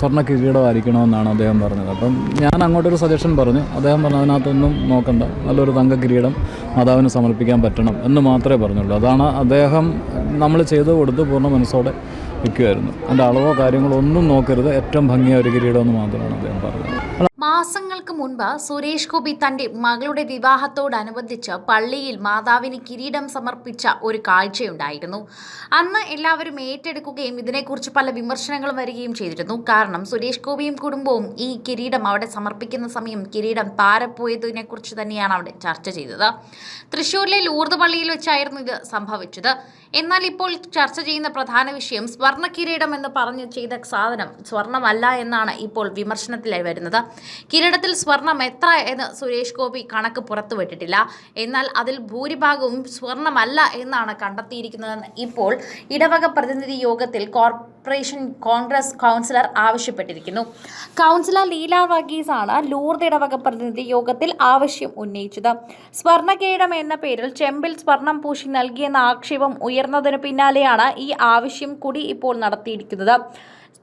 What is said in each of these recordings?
സ്വർണ കിരീടമായിരിക്കണമെന്നാണ് അദ്ദേഹം പറഞ്ഞത്. അപ്പം ഞാൻ അങ്ങോട്ടൊരു സജഷൻ പറഞ്ഞു. അദ്ദേഹം പറഞ്ഞു അതിനകത്തൊന്നും നോക്കണ്ട. നല്ലൊരു തങ്ക കിരീടം മാതാവിന് സമർപ്പിക്കാൻ പറ്റണം എന്ന് മാത്രമേ പറഞ്ഞുള്ളൂ. അതാണ് അദ്ദേഹം നമ്മൾ ചെയ്തു കൊടുത്ത് പൂർണ മനസ്സോടെ വയ്ക്കുമായിരുന്നു അതിന്റെ അളവോ കാര്യങ്ങളോ ഒന്നും നോക്കരുത്. ഏറ്റവും ഭംഗിയായ ഒരു കിരീടമെന്ന് മാത്രമാണ് അദ്ദേഹം പറഞ്ഞത്. മാസങ്ങൾക്ക് മുൻപ് സുരേഷ് ഗോപി തന്റെ മകളുടെ വിവാഹത്തോടനുബന്ധിച്ച് പള്ളിയിൽ മാതാവിന് കിരീടം സമർപ്പിച്ച ഒരു കാഴ്ചയുണ്ടായിരുന്നു. അന്ന് എല്ലാവരും ഏറ്റെടുക്കുകയും ഇതിനെക്കുറിച്ച് പല വിമർശനങ്ങളും വരികയും ചെയ്തിരുന്നു. കാരണം സുരേഷ് ഗോപിയും കുടുംബവും ഈ കിരീടം അവിടെ സമർപ്പിക്കുന്ന സമയം കിരീടം താരപ്പോയതിനെക്കുറിച്ച് തന്നെയാണ് അവിടെ ചർച്ച ചെയ്തത്. തൃശ്ശൂരിലെ ലൂർദ് പള്ളിയിൽ വെച്ചായിരുന്നു ഇത് സംഭവിച്ചത്. എന്നാൽ ഇപ്പോൾ ചർച്ച ചെയ്യുന്ന പ്രധാന വിഷയം സ്വർണ കിരീടം എന്ന് പറഞ്ഞ് ചെയ്ത സാധനം സ്വർണമല്ല എന്നാണ് ഇപ്പോൾ വിമർശനത്തിലായി വരുന്നത്. കിരീടത്തിൽ സ്വർണം എത്ര എന്ന് സുരേഷ് ഗോപി കണക്ക് പുറത്തുവിട്ടിട്ടില്ല എന്നാൽ അതിൽ ഭൂരിഭാഗവും സ്വർണമല്ല എന്നാണ് കണ്ടെത്തിയിരിക്കുന്നതെന്ന് ഇപ്പോൾ ഇടവക പ്രതിനിധി യോഗത്തിൽ കോർപ്പറേഷൻ കോൺഗ്രസ് കൗൺസിലർ ആവശ്യപ്പെട്ടിരിക്കുന്നു. കൗൺസിലർ ലീല വർഗീസാണ് ലൂർദ് ഇടവക പ്രതിനിധി യോഗത്തിൽ ആവശ്യം ഉന്നയിച്ചത്. സ്വർണകേടം എന്ന പേരിൽ ചെമ്പിൽ സ്വർണം പൂശി നൽകിയെന്ന ആക്ഷേപം ഉയർന്നതിനു പിന്നാലെയാണ് ഈ ആവശ്യം കൂടി ഇപ്പോൾ നടത്തിയിരിക്കുന്നത്.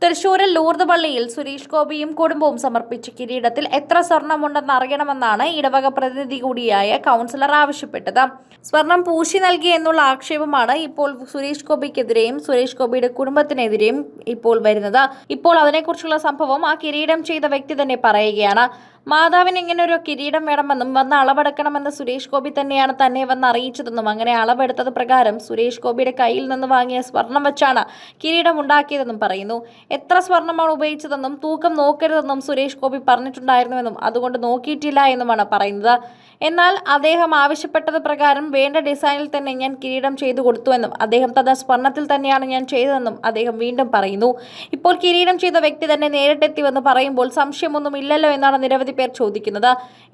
തൃശൂരിൽ ലൂർദ് പള്ളിയിൽ സുരേഷ് ഗോപിയും കുടുംബവും സമർപ്പിച്ച കിരീടത്തിൽ എത്ര സ്വർണമുണ്ടെന്ന് അറിയണമെന്നാണ് ഇടവക പ്രതിനിധി കൂടിയായ കൗൺസിലർ ആവശ്യപ്പെട്ടത്. സ്വർണം പൂശി നൽകി എന്നുള്ള ആക്ഷേപമാണ് ഇപ്പോൾ സുരേഷ് ഗോപിക്കെതിരെയും സുരേഷ് ഗോപിയുടെ കുടുംബത്തിനെതിരെയും ഇപ്പോൾ വരുന്നത്. ഇപ്പോൾ അതിനെക്കുറിച്ചുള്ള സംഭവം ആ കിരീടം ചെയ്ത വ്യക്തി തന്നെ പറയുകയാണ്. മാതാവിന് ഇങ്ങനെ ഒരു കിരീടം വേണമെന്നും വന്ന് അളവെടുക്കണമെന്ന് സുരേഷ് ഗോപി തന്നെയാണ് തന്നെ വന്ന് അറിയിച്ചതെന്നും അങ്ങനെ അളവെടുത്തത് പ്രകാരം സുരേഷ് ഗോപിയുടെ കയ്യിൽ നിന്ന് വാങ്ങിയ സ്വർണം വെച്ചാണ് കിരീടം ഉണ്ടാക്കിയതെന്നും പറയുന്നു. എത്ര സ്വർണമാണ് ഉപയോഗിച്ചതെന്നും തൂക്കം നോക്കരുതെന്നും സുരേഷ് ഗോപി പറഞ്ഞിട്ടുണ്ടായിരുന്നുവെന്നും അതുകൊണ്ട് നോക്കിയിട്ടില്ല എന്നുമാണ് പറയുന്നത്. എന്നാൽ അദ്ദേഹം ആവശ്യപ്പെട്ടത് പ്രകാരം വേണ്ട ഡിസൈനിൽ തന്നെ ഞാൻ കിരീടം ചെയ്തു കൊടുത്തുവെന്നും അദ്ദേഹം തന്ന സ്വർണത്തിൽ തന്നെയാണ് ഞാൻ ചെയ്തതെന്നും അദ്ദേഹം വീണ്ടും പറയുന്നു. ഇപ്പോൾ കിരീടം ചെയ്ത വ്യക്തി തന്നെ നേരിട്ടെത്തിവെന്ന് പറയുമ്പോൾ സംശയമൊന്നും ഇല്ലല്ലോ എന്നാണ് നിരവധി പേർ ചോദിക്കുന്നത്.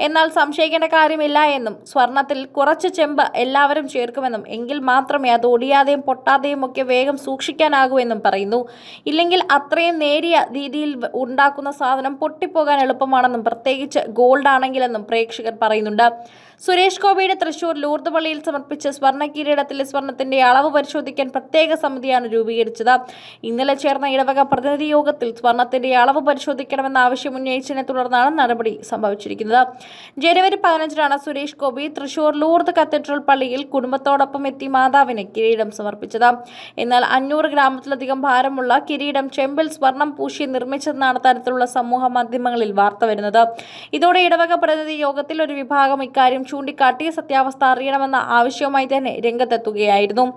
എന്നാൽ സംശയിക്കേണ്ട കാര്യമില്ല എന്നും സ്വർണത്തിൽ കുറച്ച് ചെമ്പ് എല്ലാവരും ചേർക്കുമെന്നും എങ്കിൽ മാത്രമേ അത് ഒടിയാതെയും പൊട്ടാതെയും ഒക്കെ വേഗം സൂക്ഷിക്കാനാകൂ എന്നും പറയുന്നു. ഇല്ലെങ്കിൽ അത്രയും നേരിയ രീതിയിൽ ഉണ്ടാക്കുന്ന സാധനം പൊട്ടിപ്പോകാൻ എളുപ്പമാണെന്നും പ്രത്യേകിച്ച് ഗോൾഡ് ആണെങ്കിലെന്നും പ്രേക്ഷകർ പറയുന്നുണ്ട്. സുരേഷ് ഗോപിയുടെ തൃശൂർ ലൂർദ് പള്ളിയിൽ സമർപ്പിച്ച സ്വർണ കിരീടത്തിലെ സ്വർണത്തിന്റെ അളവ് പരിശോധിക്കാൻ പ്രത്യേക സമിതിയാണ് രൂപീകരിച്ചത്. ഇന്നലെ ചേർന്ന ഇടവക പ്രതിനിധി യോഗത്തിൽ സ്വർണത്തിന്റെ അളവ് പരിശോധിക്കണമെന്ന ആവശ്യം ഉന്നയിച്ചതിനെ തുടർന്നാണ് നടപടി സംഭവിച്ചിരിക്കുന്നത്. ജനുവരി പതിനഞ്ചിനാണ് സുരേഷ് ഗോപി തൃശൂർ ലൂർദ് കത്തീഡ്രൽ പള്ളിയിൽ കുടുംബത്തോടൊപ്പം എത്തി മാതാവിന് കിരീടം സമർപ്പിച്ചത്. എന്നാൽ അഞ്ഞൂറ് ഗ്രാമത്തിലധികം ഭാരമുള്ള കിരീടം ചെമ്പിൽ സ്വർണം പൂശി നിർമ്മിച്ചതെന്നാണ് തരത്തിലുള്ള സമൂഹ മാധ്യമങ്ങളിൽ വാർത്ത വരുന്നത്. ഇതോടെ ഇടവക പ്രതിനിധി യോഗത്തിൽ ഒരു വിഭാഗം ഇക്കാര്യം ചൂണ്ടിക്കാട്ടി സത്യാവസ്ഥ അറിയണമെന്ന ആവശ്യവുമായി തന്നെ രംഗത്തെത്തുകയായിരുന്നു.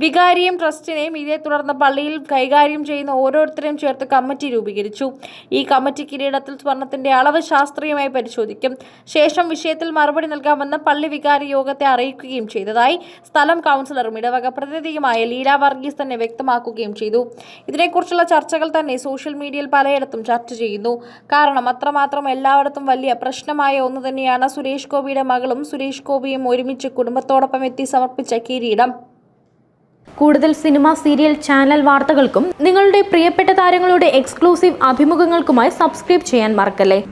വികാരിയും ട്രസ്റ്റിനെയും ഇതേ തുടർന്ന് പള്ളിയിൽ കൈകാര്യം ചെയ്യുന്ന ഓരോരുത്തരെയും ചേർത്ത് കമ്മിറ്റി രൂപീകരിച്ചു. ഈ കമ്മിറ്റി കിരീടത്തിൽ സ്വർണത്തിന്റെ അളവ് ശാസ്ത്രീയമായി പരിശോധിക്കും. ശേഷം വിഷയത്തിൽ മറുപടി നൽകാമെന്ന് പള്ളി വികാരി യോഗത്തെ അറിയിക്കുകയും ചെയ്തതായി സ്ഥലം കൗൺസിലറും ഇടവക പ്രതിനിധിയുമായ ലീല വർഗീസ് തന്നെ വ്യക്തമാക്കുകയും ചെയ്തു. ഇതിനെക്കുറിച്ചുള്ള ചർച്ചകൾ തന്നെ സോഷ്യൽ മീഡിയയിൽ പലയിടത്തും ചർച്ച ചെയ്യുന്നു. കാരണം അത്രമാത്രം എല്ലായിടത്തും വലിയ പ്രശ്നമായ ഒന്ന് തന്നെയാണ് സുരേഷ് ഗോപിയുടെ മകളും സുരേഷ് ഗോപിയും ഒരുമിച്ച് കുടുംബത്തോടൊപ്പം എത്തി സമർപ്പിച്ച കിരീടം. കൂടുതൽ സിനിമ സീരിയൽ ചാനൽ വാർത്തകൾക്കും നിങ്ങളുടെ പ്രിയപ്പെട്ട താരങ്ങളുടെ എക്സ്ക്ലൂസീവ് അഭിമുഖങ്ങൾക്കുമായി സബ്സ്ക്രൈബ് ചെയ്യാൻ മറക്കല്ലേ?